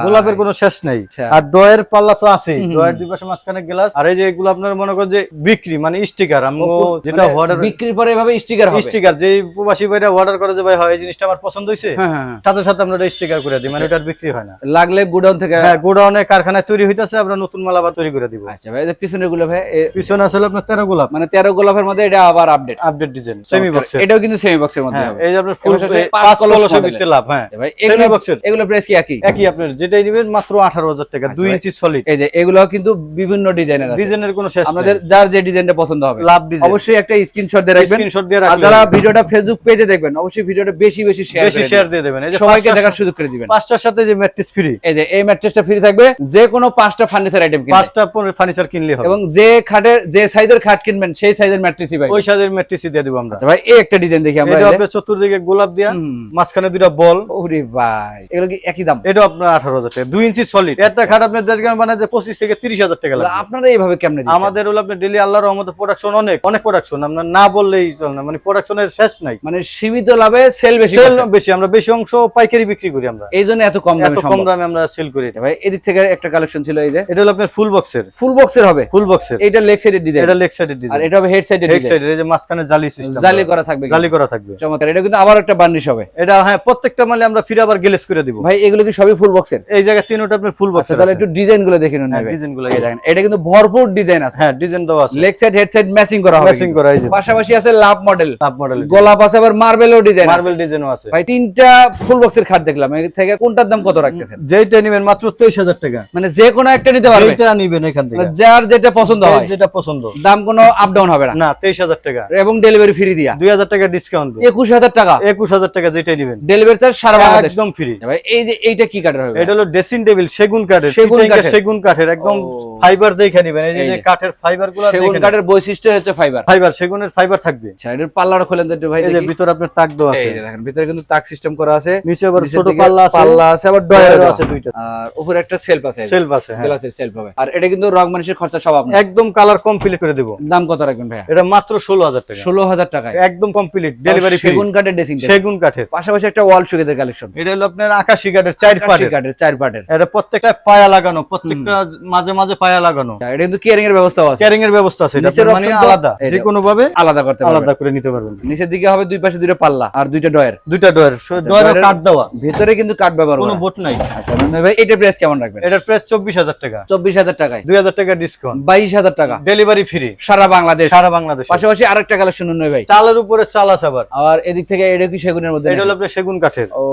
গোলাপের কোনো শেষ নাই। আচ্ছা। আর ডয়ের পাল্লা তো আছে হুম, হুম। ডয়ের দুই পাশে মাঝখানে গ্লাস। আর এই যে এগুলো আপনার মনে করেন যে বিক্রি মানে স্টিকার আমি যেটা মানে অর্ডার বিক্রির পরে এভাবে স্টিকার স্টিকার যে প্রবাসী ভাইরা অর্ডার করে যে ভাই হয় এই জিনিসটা আমার পছন্দ হয়েছে হ্যাঁ, হ্যাঁ। সাথে সাথে আমরা স্টিকার করে দিই মানে ওটার বিক্রি হয় না। লাগলে গুডাউন থেকে হ্যাঁ গোডাউনে কারখানায় তৈরি হইতাছে আমরা নতুন মাল আবার তৈরি করে দিব। আচ্ছা ভাই এদেরগুলো ভাই পিছনে আসলে আপনার তেরো গোলাপ। মানে তেরো গোলাপের মধ্যে এটা আবার আপডেট আপডেট ডিজাইন সেমি এটাও কিন্তু সেমি বক্সের মধ্যে হ্যাঁ এই যে আপনার ফুল পাঁচ কলসের ভিতরে লাভ হ্যাঁ। ভাই এগুলো বক্সের এগুলো প্রাইস কি একই? একই আপনার যেটাই নেবেন মাত্র আঠারো হাজার টাকা আচ্ছা দুই ভাই। ইঞ্চি সলিড এই যে এগুলো কিন্তু বিভিন্ন ডিজাইনের আছে। ডিজাইনের কোনো শেষ নেই। যার যে ডিজাইনটা পছন্দ হবে। লাভ ডিজাইন অবশ্যই একটা স্ক্রিনশট দিয়ে রাখবেন। স্ক্রিনশট দিয়ে আর যারা ভিডিওটা ফেসবুক পেজে দেখবেন অবশ্যই ভিডিওটা বেশি বেশি শেয়ার বেশি শেয়ার দিয়ে দেবেন। এই যে সবাইকে দেখার সাথে- সুযোগ করে দিবেন। পাঁচটার সাথে যে ম্যাট্রিক্স ফ্রি এই যে এই ম্যাট্রেসটা ফ্রি থাকবে। যে কোনো পাঁচটা ফার্নিচার আইটেম কিনবে পাঁচটা ফার্নিচার কিনলে হবে। এবং যে খাটের যে সাইজের খাট কিনবেন সেই সাইজের ম্যাট্রেসই পাই ওই সাইজের ম্যাট্রিক্স দিয়ে দিব আমরা। আচ্ছা ভাই এই একটা ডিজাইন দেখি আমরা। এটা চতুর্দিকে গোলাপ দিয়া মাঝখানে দুইটা বল। ওরে ভাই এগুলো কি একই দাম? এটা আপনার আঠারো হাজার টাকা দুই ইঞ্চি সলিড একটা খাট দেশ গ্রাম বানায় যে পঁচিশ থেকে তিরিশ হাজার টাকা আপনারা এইভাবে কেমনে দিচ্ছেন? আমাদের হলো আপনার ডেলি আল্লাহর রহমতে প্রোডাকশন অনেক অনেক প্রোডাকশন না বললেই চল না মানে প্রোডাকশনের শেষ নাই। মানে সীমিত লাভে সেল বেশি সেল বেশি আমরা বেশি অংশ পাইকারি বিক্রি করি আমরা। এই জন্য এত কম দামে কম দামে আমরা সেল করি এটা। ভাই এদিক থেকে একটা কালেকশন ছিল এই যে। এটা হলো আপনার ফুল বক্সের ফুল বক্সের হবে? ফুল বক্সের এটা লেগ সাইডের ডিজাইন এটা লেগ সাইডের আর এটা হবে হেড সাইডের হেড ডিজাইন সাইডের এই যে মাঝখানে জালি সিস্টেম জালি করা থাকবে। জালি করা থাকবে। চমৎকার এটা কিন্তু আবার একটা বার্নিশ হবে। এটা হ্যাঁ প্রত্যেকটা মালে আমরা ফিরে আবার গ্লেস করে দিব। ভাই এগুলো কি সবই ফুল বক্সের এই জায়গায় তিনটা আপনার ফুল বক্স আচ্ছা তাহলে একটু ডিজাইনগুলো দেখে নিন ডিজাইনগুলো দেখেন এটা কিন্তু ভরপুর ডিজাইন আছে। হ্যাঁ ডিজাইন দেওয়া আছে। Leg side head side matching করা হবে ম্যাচিং করা যে। পাশাপাশি আছে লাভ মডেল টাপ মডেল গোলাপ আছে আবার মার্বেলও ডিজাইন মার্বেল ডিজাইনও আছে। ভাই তিনটা ফুল বক্সের খাট দেখলাম। এর থেকে কোনটার দাম কত রাখতেছেন? যেইটা নেবেন মাত্র তেইশ হাজার টাকা। মানে যে কোনো একটা নিতে পারবে? যেইটা নিবেন এখান থেকে। মানে যার যেটা পছন্দ হয়। যেটা পছন্দ। দাম কোনো আপ ডাউন হবে না। না তেইশ হাজার টাকা। এবং ডেলিভারি ফ্রি দিয়া। দুই হাজার টাকা ডিসকাউন্ট একুশ হাজার টাকা। একুশ হাজার টাকা যেটাই নিবেন। ডেলিভারি চার্জ সারা বাংলাদেশ। একদম ফ্রি ভাই এই যে এইটা কি কাঠের হবে? এটা হলো ড্রেসিং টেবিল সেগুন কাঠের। সেগুন কাঠের। সেগুন কাঠের একদম ফাইবার দেখে নিবেন। এই যে এই যে যে। কাঠের ফাইবারগুলো সেগুন কাঠের বৈশিষ্ট্য হচ্ছে ফাইবার ফাইবার সেগুনের ফাইবার থাকবে। আচ্ছা পাল্লাটা খোলেন তো ভাই এই যে দেখি। আপনার তাক দেওয়া আছে। এই দেখেন ভিতরে কিন্তু তাক সিস্টেম করা আছে। নিচে আবার ছোট পাল্লা আছে। পাল্লা আছে আবার ডয়ারও ডয়ারও আছে আছে দুইটা। আর উপরে একটা সেলফ আছে। সেলফ আছে হ্যাঁ। সেলফ হবে। আর এটা কিন্তু রং মানুষের খরচা সব আপনার। একদম কালার কমপ্লিট করে দেবো। দাম কত রাখবেন ভাইয়া? এটা মাত্র ষোলো হাজার টাকা। ষোলো হাজার টাকায়। একদম কমপ্লিট ডেলিভারি ফ্রি সেগুন কাঠের ড্রেসিং সেগুন কাঠের। পাশাপাশি একটা ওয়াল কালেকশন এটা হলো আপনার আকাশি কাঠের চার পাটের। কাঠের চার পাটের। এটা প্রত্যেকটা পায়া লাগানো প্রত্যেকটা মাঝে মাঝে পায়া লাগানো। আচ্ছা, এটা কিন্তু কেয়ারিং এর ব্যবস্থাও আছে। ক্যারিং এর ব্যবস্থা আছে এটা মানে আলাদা। যে। কোনো ভাবে আলাদা করতে আলাদা করে নিতে পারবেন। নিচের দিকে হবে দুই পাশে দুইটা পাল্লা আর দুইটা ডয়ের দুইটা ডয়ার ডয়ার ডয়ারের- কাঠ দেওয়া। ভিতরে কিন্তু কাঠ ব্যবহার কোনো বোট নাই। আচ্ছা নন্দন ভাই এটা প্রাইস কেমন রাখবেন? এটার প্রাইস চব্বিশ হাজার টাকা। চব্বিশ হাজার টাকায়। দুই হাজার টাকা ডিসকাউন্ট বাইশ হাজার টাকা। ডেলিভারি ফ্রি সারা বাংলাদেশ। সারা বাংলাদেশ। পাশাপাশি আরেকটা কালেকশন নন্দন ভাই। চালের উপরে চাল আছে আবার। আর এদিক থেকে এটা কি সেগুনের মধ্যে এটা? হলো আপনার সেগুন কাঠের ও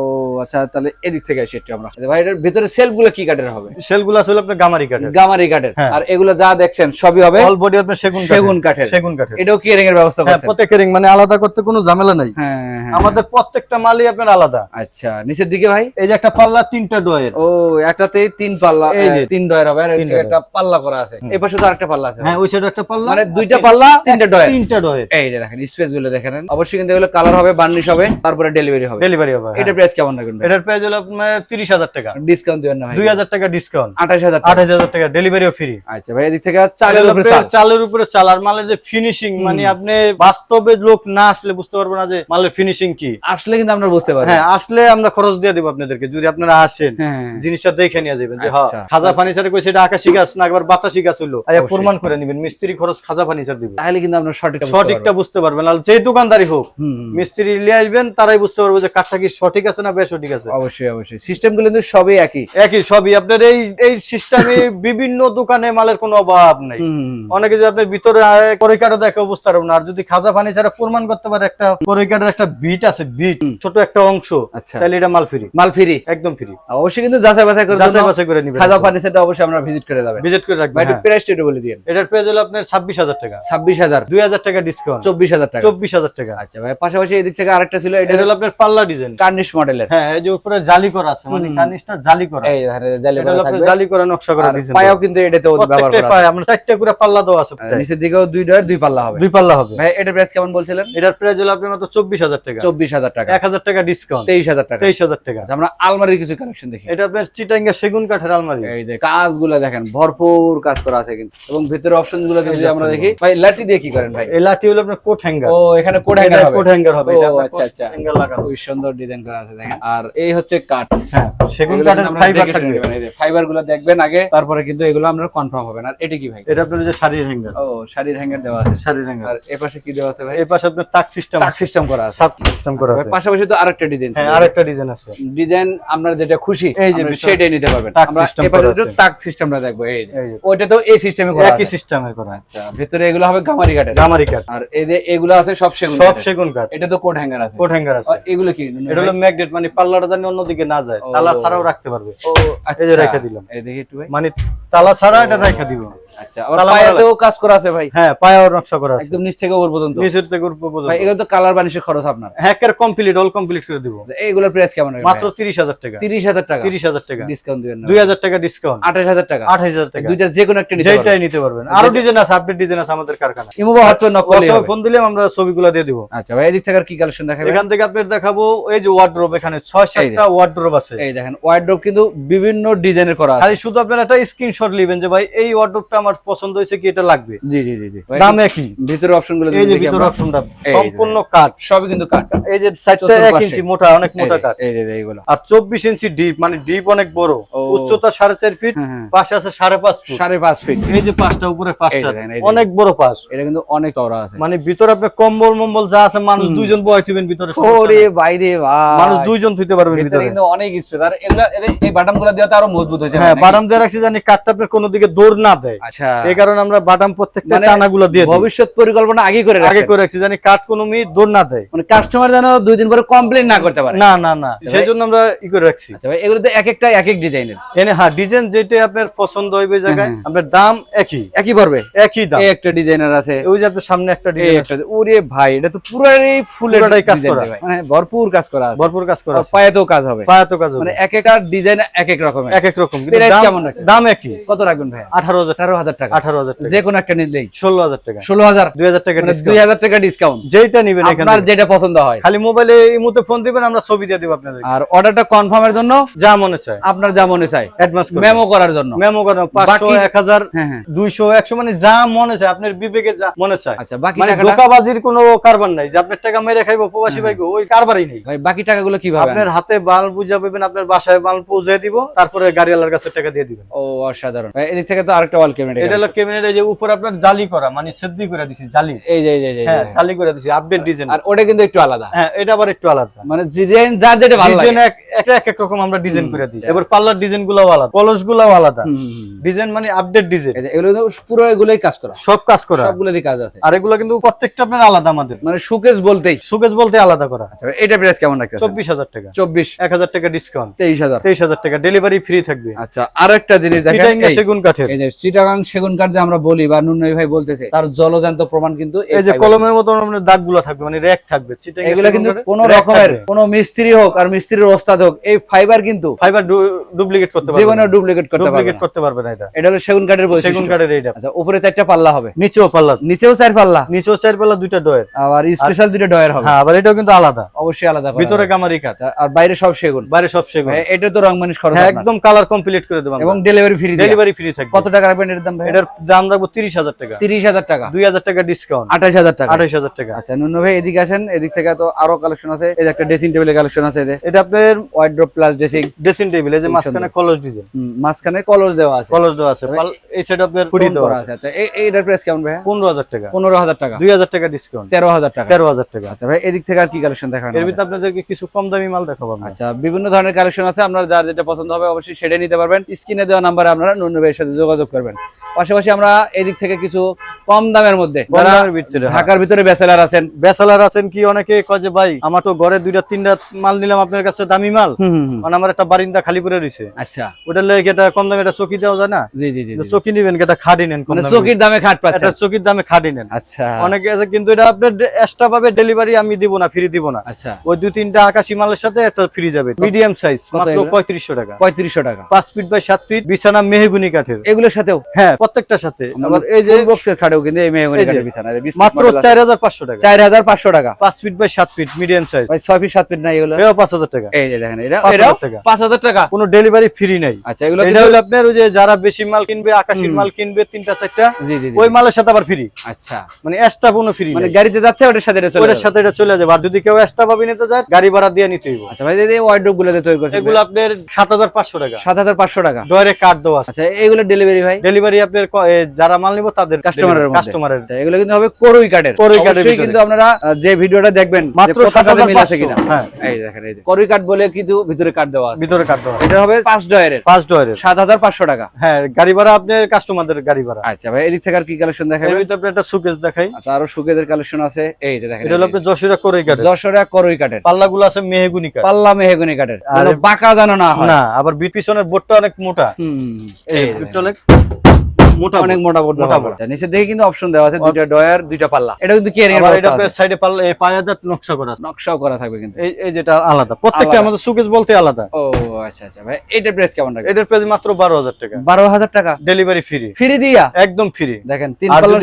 আচ্ছা তাহলে এদিক থেকে আসি একটু আমরা। ভাই এটার ভিতরে কি কাঠের হবে? সেলগুলো হলো আপনার গামারি কাঠের। গামারি কাঠের। হ্যাঁ। আর এগুলো যা দেখছেন সবই হবে অল বডি আপনার সেগুন সেগুন কাঠের। সেগুন কাঠের। এটাও এর ব্যবস্থা হ্যাঁ করছেন। প্রত্যেকের মানে আলাদা করতে কোনো ঝামেলা নাই। হ্যাঁ আমাদের প্রত্যেকটা মালই আপনার আলাদা। আচ্ছা নিচের দিকে ভাই? এই যে একটা পাল্লা তিনটা ডয়ের ও একটাতে তিন পাল্লা এই যে। তিন ডয়ের হবে আর। একটা পাল্লা করা আছে। এই পাশে তো আরেকটা পাল্লা আছে। হ্যাঁ ওই সাইডে একটা পাল্লা। মানে দুইটা পাল্লা তিনটা ডয়ের তিনটা ডয়ের এই যে দেখেন স্পেসগুলো দেখেন অবশ্যই কিন্তু এগুলো কালার হবে বার্নিশ হবে তারপরে ডেলিভারি হবে। ডেলিভারি হবে এটা এটা প্রাইস কেমন রাখবেন? এটার প্রাইস হলো আপনার তিরিশ হাজার টাকা। ডিসকাউন্ট দিবেন না ভাই টাকা ডিসকাউন্ট টাকা। ডেলিভারিও ফ্রি আচ্ছা ভাই এদিক থেকে চালের উপরে চাল। চালের উপরে চাল। আর মালের যে ফিনিশিং মানে আপনি বাস্তবে লোক না আসলে বুঝতে না যে মালের ফিনিশিং কি। আসলে কিন্তু আমরা বুঝতে পারব। হ্যাঁ আসলে আমরা খরচ দিয়ে দেবো আপনাদেরকে যদি আপনারা আসেন। হ্যাঁ। জিনিসটা দেখে নিয়ে যাবেন যে হ্যাঁ আচ্ছা। খাজা ফার্নিচারে কই সেটা আকাশি গাছ না একবার বাতাসি গাছ হলো আয়া প্রমাণ করে নেবেন মিস্ত্রি খরচ খাজা ফার্নিচার দিবে। তাহলে কিন্তু সঠিকটা বুঝতে সঠিকটা বুঝতে পারবেন। আর যে দোকানদারি হোক। মিস্ত্রি নিয়ে আসবেন তারাই বুঝতে পারবে যে কাঠটা কি সঠিক আছে না বেসঠিক। আছে। অবশ্যই অবশ্যই। সিস্টেমগুলো কিন্তু সবই একই। একই সবই। আপনার এই এই সিস্টেমে বিভিন্ন দোকানে মালের কোনো অভাব নাই। অনেকে যদি আপনার ভিতরে পরীক্ষাটা দেখে অবস্থা না আর যদি খাজা ফানি ছাড়া প্রমাণ করতে পারে একটা পরীক্ষাটার একটা বিট আছে বিট ছোট একটা অংশ আচ্ছা। তাহলে এটা মাল ফ্রি মাল ফ্রি একদম ফ্রি অবশ্যই কিন্তু যাচাই বাছাই করে যাচাই বাছাই করে নিবেন। খাজা ফার্নিচারটা অবশ্যই আমরা ভিজিট করে যাবেন। ভিজিট করে রাখবেন ভাই একটু হ্যাঁ। একটু বলে দিন এটার প্রাইস হলো আপনার ছাব্বিশ হাজার টাকা। ছাব্বিশ হাজার। দুই হাজার টাকা ডিসকাউন্ট চব্বিশ হাজার টাকা। চব্বিশ হাজার টাকা। আচ্ছা ভাই পাশাপাশি এদিক থেকে আরেকটা ছিল এটা এটা হলো আপনার পাল্লা ডিজাইন কার্নিশ মডেলের হ্যাঁ এই যে উপরে জালি করা আছে মানে হুম। জালি করা। এই জালি করা থাকবে। জালি করা নকশা করা আর পায়াও কিন্তু এটাতে ব্যবহার করা পায় আমরা চারটে করে পাল্লা দেওয়া আছে আছে। নিচের দিকেও দুই ডয়ের দুই পাল্লা হবে। দুই পাল্লা হবে। ভাই এটা প্রাইস কেমন বলছিলেন? এটার প্রাইস হলো আপনার মাত্র চব্বিশ হাজার টাকা। চব্বিশ হাজার টাকা। এক হাজার টাকা ডিসকাউন্ট তেইশ হাজার টাকা। তেইশ হাজার টাকা। আচ্ছা আমরা আলমারির কিছু কালেকশন দেখি। এটা আপনার চিটাঙ্গা সেগুন কাঠের আলমারি। এই যে কাজগুলো দেখেন ভরপুর কাজ করা আছে কিন্তু। এবং ভিতরে অপশনগুলো যদি আমরা দেখি ভাই লাঠি দিয়ে কি করেন ভাই? এই লাঠি হলো আপনার কোট হ্যাঙ্গার ও এখানে কোড হ্যাঙ্গার হবে। কোট হ্যাঙ্গার হবে। এটা আচ্ছা, আচ্ছা। hanger লাগানো। খুবই সুন্দর ডিজাইন করা আছে দেখেন। আর এই হচ্ছে কাঠ। হ্যাঁ সেগুন কাঠের ফাইবার থাকবে শুনে নেবেন, এই যে ফাইবারগুলো দেখবেন আগে তারপরে কিন্তু এগুলো আপনার কনফার্ম হবে আর এটা কি ভাই? এটা আপনার যে শাড়ির হ্যাঙ্গার ও শাড়ির হ্যাঙ্গার দেওয়া আছে। শাড়ির হ্যাঙ্গার আর এ পাশে কি দেওয়া আছে ভাই? এই পাশে আপনার টাক সিস্টেম টাক সিস্টেম করা আছে। সাত সিস্টেম করা আছে। পাশাপাশি তো আরেকটা ডিজাইন হ্যাঁ আরেকটা ডিজাইন আছে। ডিজাইন আমরা যেটা খুশি এই যে ভিতরে সেটাই নিতে পারবেন। আমরা এবারে করা একটু সিস্টেমটা দেখব এই যে। এই যে। ওইটা তো এই সিস্টেমে করা একই আছে। করা আচ্ছা ভিতরে এগুলো হবে গামারি কাঠের। গামারি কাঠ। আর এই যে এগুলো আছে সব সেগুন সব সেগুন কাঠ। এটা তো কোট হ্যাঙ্গার আছে। কোট হ্যাঙ্গার আছে। এগুলো কি? এটা হলো ম্যাগনেট মানে পাল্লাটা জানি অন্যদিকে না যায় তালা ছাড়াও রাখতে পারবে। এই যে আচ্ছা। রেখে দিলাম। এই দেখি একটু ভাই। মানে তালা ছাড়া এটা রেখে দিব। আচ্ছা আবার পায়াতেও কাজ করা আছে ভাই। হ্যাঁ পায়াও নকশা করা আছে। একদম নিচ থেকে উপর পর্যন্ত। নিচের থেকে উপর পর্যন্ত। ভাই এগুলো তো কালার বানিশের খরচ আপনার। হ্যাকের কমপ্লিট অল কমপ্লিট করে দিব। এইগুলোর প্রাইস কেমন হবে মাত্র তিরিশ হাজার টাকা। টাকা? তিরিশ হাজার টাকা। ডিসকাউন্ট দিবেন না। দুই হাজার টাকা ডিসকাউন্ট আঠাশ হাজার টাকা? আঠাশ হাজার টাকা। দুইটা যে কোনো একটা নিতে যেটাই নিতে পারবেন। আরও ডিজাইন আছে আপডেট ডিজাইন আছে আমাদের কারখানা। হোয়াটসঅ্যাপ নক ফোন দিলে আমরা ছবিগুলো দিয়ে দিব। আচ্ছা ভাই এদিক থেকে আর কি কালেকশন দেখাবেন? এখান থেকে আপনার দেখাবো। এই যে ওয়ার্ড্রোব এখানে ছয় সাতটা ওয়ার্ড্রোব আছে। এই দেখেন ওয়ার্ড্রোব কিন্তু বিভিন্ন ডিজাইনের করা আছে। খালি শুধু আপনার একটা স্ক্রিনশট নেবেন যে ভাই এই ওয়ার্ড্রোবটা আমার পছন্দ হয়েছে কি এটা লাগবে? জি জি জি জি। দাম একই। ভিতরে অপশন এই যে দেখি অপশনটা সম্পূর্ণ কাঠ সবই কিন্তু কাট এই যে সাইডটা এক ইঞ্চি মোটা অনেক মোটা কাঠ এই যে এইগুলো। আর চব্বিশ ইঞ্চি ডিপ মানে ডিপ অনেক বড়। উচ্চতা সাড়ে চার ফিট হ্যাঁ, হ্যাঁ। পাশে আছে সাড়ে পাঁচ ফুট সাড়ে পাঁচ ফিট এই যে পাঁচটা উপরে। অনেক বড় পাঁচ এটা কিন্তু অনেক চওড়া আছে। মানে ভিতরে আপনি কম্বল মম্বল যা আছে মানুষ দুইজন বয় ভিতরে ওরে বাইরে ভাই। মানুষ দুইজন পারবেন ভিতরে কিন্তু অনেক স্পেস আর এগুলা এই বাটামগুলো দেওয়া তো আরও মজবুত হয়েছে হ্যাঁ? বাদাম দিয়ে রাখছি জানি কাঠটা আপনার কোনো দিকে দৌড় না দেয়। আচ্ছা। এই কারণে আমরা বাদাম প্রত্যেকটা মানে টানাগুলো দিয়ে ভবিষ্যৎ পরিকল্পনা আগে করে আগে করে রাখছি জানি কাঠ কোনো মি দৌড় না দেয়। মানে কাস্টমার যেন দুই দিন পরে না করতে পারে। না না না সেই জন্য আমরা ই করে রাখছি। আচ্ছা ভাই এগুলো তো এক একটা এক এক ডিজাইনের এনে হ্যাঁ ডিজাইন যেটা আপনার পছন্দ হইবে জায়গায় হ্যাঁ। আপনার দাম একই। একই পড়বে? একই দাম। একটা ডিজাইনার আছে। ওই যে আপনার সামনে একটা ডিজাইন একটা ওরে ভাই এটা তো পুরাই ফুলের কাজ করা। মানে ভরপুর কাজ করা আছে। ভরপুর কাজ করা আছে। পায়েতেও কাজ হবে। পায়া কাজ হবে। মানে এক একটা ডিজাইন এক এক রকমের। এক এক রকম। কিন্তু কেমন রাখেন? দাম একই। কত রাখবেন ভাই আঠারো হাজার আঠারো হাজার টাকা। আঠারো হাজার টাকা। যে কোনো একটা নিলেই। ষোলো হাজার টাকা। ষোলো হাজার। টাকা মানে টাকা ডিসকাউন্ট নিবেন এখানে আপনার যেটা পছন্দ হয়। খালি মোবাইলে এই মুহূর্তে ফোন দিবেন আমরা ছবি দিয়ে দিব আপনাদের আর অর্ডারটা কনফার্মের জন্য যা মনে চায়। আপনার যা মনে চায়। অ্যাডভান্স মেমো করার জন্য। মেমো হ্যাঁ হ্যাঁ। দুইশো একশো মানে যা মনে চায় আপনার বিবেকে যা মনে চায়। আচ্ছা বাকি মানে টাকাটা ধোকাবাজির কোনো কারবার নাই যে আপনার টাকা মেরে খাইবো প্রবাসী ভাইকে ওই কারবারই নেই। ভাই বাকি টাকাগুলো কীভাবে আপনার হাতে বাল বুঝা পাবেন আপনার বাসায় বাল পৌঁছে দিব তারপরে গাড়িওয়ালার কাছে টাকা দিয়ে দিবেন। ও অসাধারণ। এদিক থেকে তো আরেকটা ওয়াল ক্যাবিনেট এটা হলো ক্যাবিনেট যে উপর আপনার জালি করা মানে সেদ্ধি করে দিছি জালি। এই যে এই যে, হ্যাঁ জালি করে দিছি আপডেট ডিজাইন আর ওটা কিন্তু একটু আলাদা। হ্যাঁ এটা আবার একটু আলাদা। মানে ডিজাইন যার যেটা ভালো লাগে। ডিজাইন এক একটা এক এক রকম আমরা ডিজাইন করে দিই। এবার পার্লার ডিজাইনগুলো আলাদা কলসগুলো আলাদা। ডিজাইন মানে আপডেট ডিজাইন এগুলো কিন্তু পুরো এগুলোই কাজ করা। সব কাজ করা। সবগুলো দিয়ে কাজ আছে। আর এগুলো কিন্তু প্রত্যেকটা আপনার আলাদা আমাদের। মানে সুকেস বলতেই। সুকেশ বলতে আলাদা করা। আচ্ছা এটা প্রাইস কেমন চব্বিশ হাজার টাকা। চব্বিশ। এক হাজার টাকা ডিসকাউন্ট তেইশ হাজার। তেইশ হাজার টাকা ডেলিভারি ফ্রি থাকবে। আচ্ছা আর একটা জিনিস দেখেন সেগুন কাঠের। এই যে চিটাগাং সেগুন কাঠ যে আমরা বলি বা নুনই ভাই বলতেছে তার জলজান্ত প্রমাণ কিন্তু এই এই যে কলমের মতো আপনার দাগ থাকবে মানে র্যাক থাকবে। এগুলো কিন্তু কাঠের কোন রকমের কোন মিস্ত্রি হোক আর মিস্ত্রির ওস্তাদ হোক এই ফাইবার কিন্তু ফাইবার ডুপ্লিকেট করতে পারবে জীবনে ডুপ্লিকেট করতে পারবে ডুপ্লিকেট করতে পারবে না এটা। এটা হলো সেগুন কাঠের সেগুন কাঠের এইটা আচ্ছা উপরে চারটা পাল্লা হবে। নিচেও পাল্লা। নিচেও চার পাল্লা। নিচেও চার পাল্লা দুইটা ডয়ের আবার স্পেশাল দুটো ডয়ের হবে। হ্যাঁ আবার এটাও কিন্তু আলাদা। অবশ্যই আলাদা ভিতরে কামারি কাঠ। আচ্ছা, আর বাইরে সব সেগুন। বাইরে সব সেগুন। এটা তো রং খরচ হ্যাঁ একদম কালার কমপ্লিট করে দেবো এবং ডেলিভারি ফ্রি ডেলিভারি ফ্রি থাকবে। কত টাকা রাখবেন এটার দাম ভাই এটার দাম রাখব তিরিশ হাজার টাকা। তিরিশ হাজার টাকা। দুই হাজার টাকা ডিসকাউন্ট আঠাশ হাজার টাকা। আঠাশ হাজার টাকা। আচ্ছা নুনু ভাই এদিকে আসেন। এদিক থেকে তো আরও কালেকশন আছে। এই একটা ড্রেসিং টেবিলের কালেকশন আছে যে। এটা আপনার wardrobe plus dressing dressing table এই যে মাঝখানে কলস ডিজাইন মাঝখানে কলস দেওয়া আছে। কলস দেওয়া আছে। এই সাইড আপনার ফুটি দেওয়া আছে। আচ্ছা এই- এইটার প্রাইস কেমন ভাই পনেরো হাজার টাকা। পনেরো হাজার টাকা। দুই হাজার টাকা ডিসকাউন্ট তেরো হাজার টাকা। তেরো হাজার টাকা। আচ্ছা ভাই এদিক থেকে আর কি কালেকশন দেখাবেন এর ভিতরে আপনাদেরকে কিছু কম দামি মাল দেখাবো আমরা। আচ্ছা বিভিন্ন ধরনের কালেকশন আছে, আপনার যার যেটা পছন্দ হবে অবশ্যই সেটা নিতে পারবেন। স্ক্রিনে দেওয়া নাম্বারে আপনারা নুনু সাথে যোগাযোগ করবেন। পাশাপাশি আমরা এদিক থেকে কিছু কম দামের মধ্যে হ্যাঁ। ঢাকার ভিতরে ব্যাচেলার আছেন। বেসালার আছেন কি অনেকে কয় যে ভাই আমার তো ঘরে দুইটা তিনটা মাল নিলাম আপনার কাছে দামি মাল। মানে আমার একটা বারিন্দা খালি করে রয়েছে। আচ্ছা। ওটার লেগে এটা কম দামে একটা চকি দেওয়া যায় না? জি জি জি চকি নিবেন এটা খাড়ি নেন মানে চকির দামে খাট পাচ্ছে এটা চকির দামে খাটি নেন। আচ্ছা। অনেকে আছে কিন্তু এটা আপনার এক্সট্রা ভাবে ডেলিভারি আমি দিব না ফ্রি দিব না। আচ্ছা। ওই দুই তিনটা আকাশি মালের সাথে একটা ফ্রি যাবে। মিডিয়াম সাইজ মাত্র এগুলো? পঁয়ত্রিশশো টাকা। পঁয়ত্রিশশো টাকা। পাঁচ ফিট বাই সাত ফিট বিছানা মেহগুনি কাঠের। এগুলোর সাথেও? হ্যাঁ প্রত্যেকটার সাথে। আবার এই যে বক্সের খাটেও কিন্তু এই মেহগনি কাঠের বিছানা মাত্র model আছে। চার হাজার পাঁচশো টাকা। চার হাজার পাঁচশো টাকা। পাঁচ ফিট বাই সাত ফিট মিডিয়াম সাইজ ভাই ছয় ফিট সাত ফিট নাই এগুলো? এও পাঁচ হাজার টাকা। এই যে দেখেন এটা এটাও হাজার টাকা। কোনো ডেলিভারি ফ্রি নাই। আচ্ছা এগুলো এটা হলো আপনার ওই যে যারা বেশি মাল কিনবে আকাশির। মাল কিনবে তিনটা চারটা জি জি। ওই মালের সাথে আবার ফ্রি আচ্ছা। মানে এক্সট্রা কোনো ফ্রি মানে গাড়িতে যাচ্ছে ওটার সাথে এটা চলে ওটার সাথে এটা চলে যাবে। আর যদি কেউ এক্সট্রা ভাবে নিতে যায় গাড়ি ভাড়া দিয়ে নিতে হইব। আচ্ছা ভাই এই ওয়ার্ডরোবগুলো তৈরি করছেন এগুলো আপনার সাত হাজার পাঁচশো টাকা। সাত হাজার পাঁচশো টাকা। ডয়ারে দেওয়া আছে। আচ্ছা এইগুলো ডেলিভারি ভাই? ডেলিভারি এ, যারা মাল নিব তাদের কাস্টমারের। কাস্টমারের এগুলো কিন্তু হবে করুই কাঠের। করুই ভিতরে। কিন্তু আপনারা যে ভিডিওটা দেখবেন মাত্র কোথার সাথে মিল আছে কিনা। হ্যাঁ এই দেখেন এই যে। করুই কাঠ বলে কিন্তু ভিতরে কাঠ দেওয়া আছে। ভিতরে কাটতে হবে এটা হবে পাঁচ ডয়ারের পাঁচ ডয়ারের সাত হাজার পাঁচশো টাকা। হ্যাঁ গাড়ি ভাড়া আপনার কাস্টমারদের গাড়ি ভাড়া। আচ্ছা ভাই এদিক থেকে আর কি কালেকশন দেখাবেন? ভিতরে আপনি একটা সুকেস দেখাই। আচ্ছা আরও সুকেজের কালেকশন আছে। এই যে দেখেন এটা হলো আপনার যশোরা করে কাটে যশোরা করুই কাঠের। পাল্লাগুলো আছে মেহগুনি কাঠ। পাল্লা মেহগুনি কাঠের। আর- বাঁকা জানো না না আবার পিছনের বোর্ডটা অনেক মোটা। হুম, এই এই অনেক মোটা অনেক মোটা বোর্ড মোটা মোটা board। বোর্ড নিচে দেখে কিন্তু অপশন দেওয়া আছে দুইটা ডয়ার দুইটা পাল্লা। এটা কিন্তু কেয়ারিং এর এটা সাইডে পাল্লা এই পায়াদার নকশা করা নকশাও করা থাকবে কিন্তু। এই এই যেটা আলাদা। প্রত্যেকটা আমাদের সুকেস বলতে আলাদা। ও আচ্ছা আচ্ছা। ভাই এইটার প্রাইস কেমন রাখবে এটার প্রাইস মাত্র বারো হাজার টাকা। বারো হাজার টাকা? ডেলিভারি ফ্রি ফ্রি দিয়া? একদম ফ্রি দেখেন তিন পাল্লা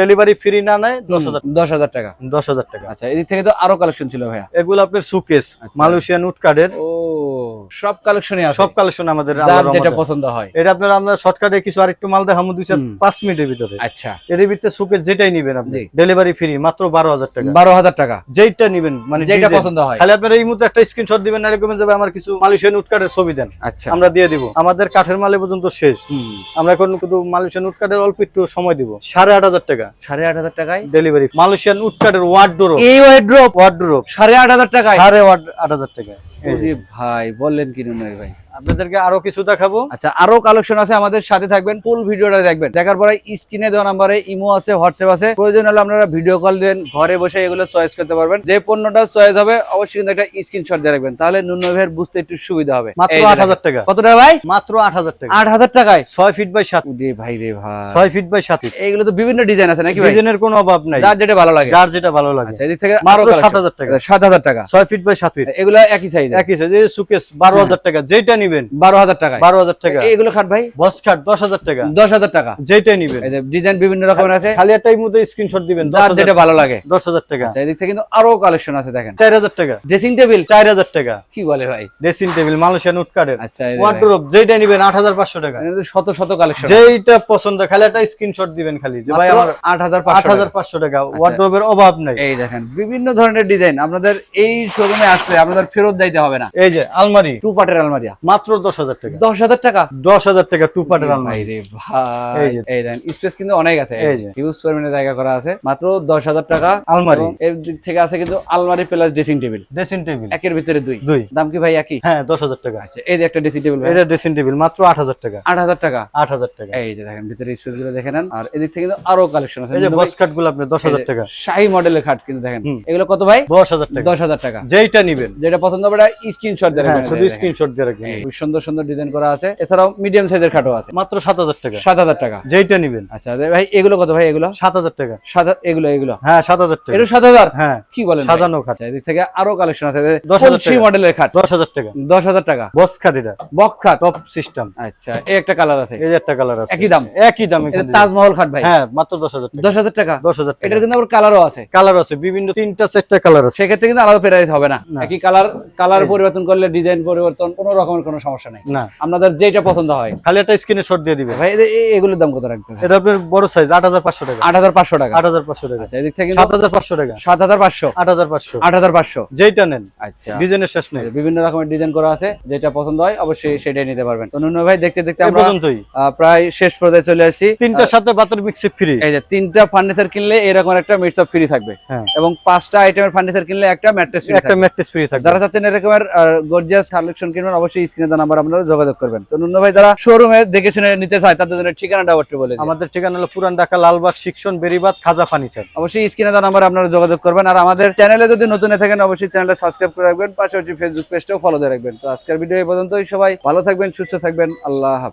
ডেলিভারি ফ্রি না নেয় দশ হাজার টাকা। দশ হাজার টাকা। আচ্ছা এদিক থেকে তো আরও কালেকশন ছিল ভাইয়া। এগুলো আপনার সুকেস আচ্ছা। মালয়েশিয়ান উড কার্ডের ও সব কালেকশনই আছে। সব কালেকশন আমাদের যেটা পছন্দ হয়। এটা আপনার আমরা শর্টকাটে কিছু আরেকটু মাল দেখাবো দুই চার পাঁচ মিনিটের ভিতরে। আচ্ছা। এর ভিতরে যেটাই নিবেন আপনি। ডেলিভারি ফ্রি মাত্র বারো হাজার টাকা। বারো হাজার টাকা। যেইটা নিবেন মানে যেটা পছন্দ হয়। আপনার এই মুহূর্তে একটা স্ক্রিনশট দিবেন যাবে আমার কিছু মালয়েশিয়ান উড কার্ডের ছবি দেন। আচ্ছা। আমরা দিয়ে দিব। আমাদের কাঠের মালে পর্যন্ত শেষ। আমরা এখন শুধু মালয়েশিয়ান উড কার্ডের অল্প একটু সময় দিব। সাড়ে আট হাজার টাকা। সাড়ে আট হাজার টাকায়? ডেলিভারি মালয়েশিয়ান উড কার্ডের ওয়ার্ডরোব এই ওয়াইড্রপ ওয়ার্ডরোব সাড়ে আট হাজার টাকায়? সাড়ে আট হাজার টাকা এই যে। ওরে ভাই বললেন কি নয় ভাই? আপনাদেরকে আরও কিছু দেখাবো? আচ্ছা আরও কালেকশন আছে আমাদের সাথে থাকবেন ফুল ভিডিওটা দেখবেন। দেখার পরে স্ক্রিনে দেওয়া নাম্বারে ইমো আছে হোয়াটসঅ্যাপ আছে। প্রয়োজন হলে আপনারা ভিডিও কল দেন ঘরে বসে এগুলো চয়েস করতে পারবেন। যে পণ্যটা চয়েস হবে অবশ্যই কিন্তু একটা স্ক্রিনশট দিয়ে রাখবেন। তাহলে নুন ভাইয়ের বুঝতে একটু সুবিধা হবে। মাত্র এই যে আট হাজার টাকা। কত টাকা ভাই? মাত্র আট হাজার টাকা। আট হাজার টাকায়? ছয় ফিট বাই সাত। রে ভাই রে ভাই। ছয় ফিট বাই সাত ফিট এইগুলো তো বিভিন্ন ডিজাইন আছে নাকি ভাই? ডিজাইনের কোনো অভাব নাই। যার যেটা ভালো লাগে। যার যেটা ভালো লাগে। আচ্ছা এদিক থেকে মাত্র সাত collection। হাজার টাকা। সাত হাজার টাকা। ছয় ফিট বাই সাত ফিট এগুলো একই সাইজ একই সাইজ এই সুকেস বারো হাজার টাকা যেটা নিবেন। বারো হাজার টাকায়। বারো হাজার টাকা। এগুলো খাট ভাই? বস খাট দশ হাজার টাকা। দশ হাজার টাকা। যেটাই নিবেন। এই যে ডিজাইন বিভিন্ন রকমের আছে। খালি একটাই মধ্যে স্ক্রিনশট দিবেন দশ যার হাজার যেটা ভালো লাগে। দশ হাজার টাকা। আচ্ছা এদিক থেকে কিন্তু আরও কালেকশন আছে দেখেন। চার হাজার টাকা। ড্রেসিং টেবিল হাজার টাকা। কি বলে ভাই? ড্রেসিং টেবিল মালয়েশিয়ান উড কার্ডের আচ্ছা ওয়ার্ডরোব যেটা নিবেন আট হাজার পাঁচশো টাকা। শত শত কালেকশন পছন্দ খালি একটা স্ক্রিনশট দিবেন খালি যে ভাই আমার আট হাজার আট হাজার পাঁচশো টাকা ওয়ার্ডরোবের অভাব নাই। এই দেখেন বিভিন্ন ধরনের ডিজাইন আপনাদের এই শোরুমে আসলে আপনাদের ফেরত দিতে হবে না। এই যে আলমারি। টু পার্টের আলমারিয়া। মাত্র দশ হাজার টাকা। দশ হাজার টাকা? দশ হাজার টাকা টু পার্টের আলমারি রে ভাই। এই যে। এই স্পেস কিন্তু অনেক আছে। এই যে। হিউজ পরিমাণে জায়গা করা আছে। মাত্র দশ হাজার টাকা। আলমারি। এর দিক থেকে আছে কিন্তু আলমারি plus dressing table dressing table একের ভিতরে দুই। দুই। দাম কি ভাই একই? হ্যাঁ দশ হাজার টাকা। আচ্ছা এই যে একটা ড্রেসিং টেবিল এটা ড্রেসিং টেবিল মাত্র আট হাজার টাকা। আট হাজার টাকা। আট হাজার টাকা। এই যে দেখেন ভিতরে স্পেসগুলো দেখে নেন। আর এদিক থেকে কিন্তু আরও কালেকশন আছে। এই যে বস খাটগুলো আপনি দশ হাজার টাকা। শাহী মডেলের খাট কিন্তু দেখেন। এগুলো কত ভাই? দশ হাজার টাকা। দশ হাজার টাকা। যেইটা নিবেন। যেটা পছন্দ হবে স্ক্রিনশট দিয়ে হ্যাঁ রাখবেন শুধু স্ক্রিনশট দিয়ে রাখবেন খুব সুন্দর সুন্দর ডিজাইন করা আছে। এছাড়াও মিডিয়াম সাইজের খাটও আছে। মাত্র সাত হাজার টাকা। সাত হাজার টাকা। যেইটা নিবেন। আচ্ছা ভাই এগুলো কত ভাই এগুলো? সাত হাজার টাকা। সাত এগুলো এগুলো? হ্যাঁ সাত হাজার টাকা। এটা হ্যাঁ কি বলেন সাজানো খাট। আচ্ছা এদিক থেকে আরও কালেকশন আছে দশ হাজার কলসি টাকা। মডেলের খাট? দশ হাজার টাকা। দশ হাজার টাকা। বস খাট এটা। বক্স খাট? টপ সিস্টেম আচ্ছা এই একটা কালার আছে। এই একটা কালার আছে। একই দাম? একই দাম এটা তাজমহল খাট ভাই? হ্যাঁ মাত্র দশ হাজার টাকা। দশ হাজার টাকা? দশ হাজার টাকা। এটার কিন্তু আবার কালারও আছে। কালার আছে। বিভিন্ন তিনটা চারটা কালার আছে। সেক্ষেত্রে কিন্তু আলাদা প্রাইস হবে না। না। একই কালার কালার পরিবর্তন করলে ডিজাইন পরিবর্তন কোনো রকমের কোনো সমস্যা নেই। না। আপনাদের যেটা পছন্দ হয়। খালি একটা স্ক্রিনে শট দিয়ে দিবে ভাই এগুলোর দাম কত রাখতে এটা আপনার বড় সাইজ আট হাজার পাঁচশো টাকা। আট হাজার পাঁচশো টাকা। আট হাজার পাঁচশো টাকা। আচ্ছা এদিক থেকে সাত হাজার পাঁচশো টাকা। সাত হাজার পাঁচশো। আট হাজার পাঁচশো। আট হাজার পাঁচশো। যেইটা নেন আচ্ছা। ডিজাইনের শেষ নেই। বিভিন্ন রকমের ডিজাইন করা আছে যেটা পছন্দ হয় অবশ্যই সেটাই নিতে পারবেন। তো নুনু ভাই দেখতে দেখতে আমরা পর্যন্তই। প্রায় শেষ পর্যায়ে চলে আসি। তিনটার সাথে বাতের মিক্সি ফ্রি এই যে তিনটা ফার্নিচার কিনলে এরকম একটা মিটস ফ্রি থাকবে। হ্যাঁ। এবং পাঁচটা আইটেমের ফার্নিচার কিনলে একটা ম্যাট্রেস ফ্রি একটা ম্যাট্রেস ফ্রি থাকবে। যারা চাচ্ছেন এরকমের গর্জিয়াস কালেকশন কিনবেন অবশ্যই স্ক্রিনে নাম্বার আপনারা যোগাযোগ করবেন। তো নুনু ভাই যারা শোরুমে দেখে শুনে নিতে চায় তাদের জন্য ঠিকানাটা একটু বলে আমাদের ঠিকানা হলো পুরান ঢাকা লালবাগ শিক্ষণ বেরিবাদ খাজা ফার্নিচার। অবশ্যই স্ক্রিনে দেওয়া নাম্বার আপনারা যোগাযোগ করবেন। আর আমাদের চ্যানেলে যদি নতুন থাকেন অবশ্যই চ্যানেলটা সাবস্ক্রাইব করে রাখবেন। পাশাপাশি ফেসবুক পেজটাও ফলো দিয়ে রাখবেন। তো আজকের ভিডিও এই পর্যন্তই। সবাই ভালো থাকবেন সুস্থ থাকবেন। আল্লাহ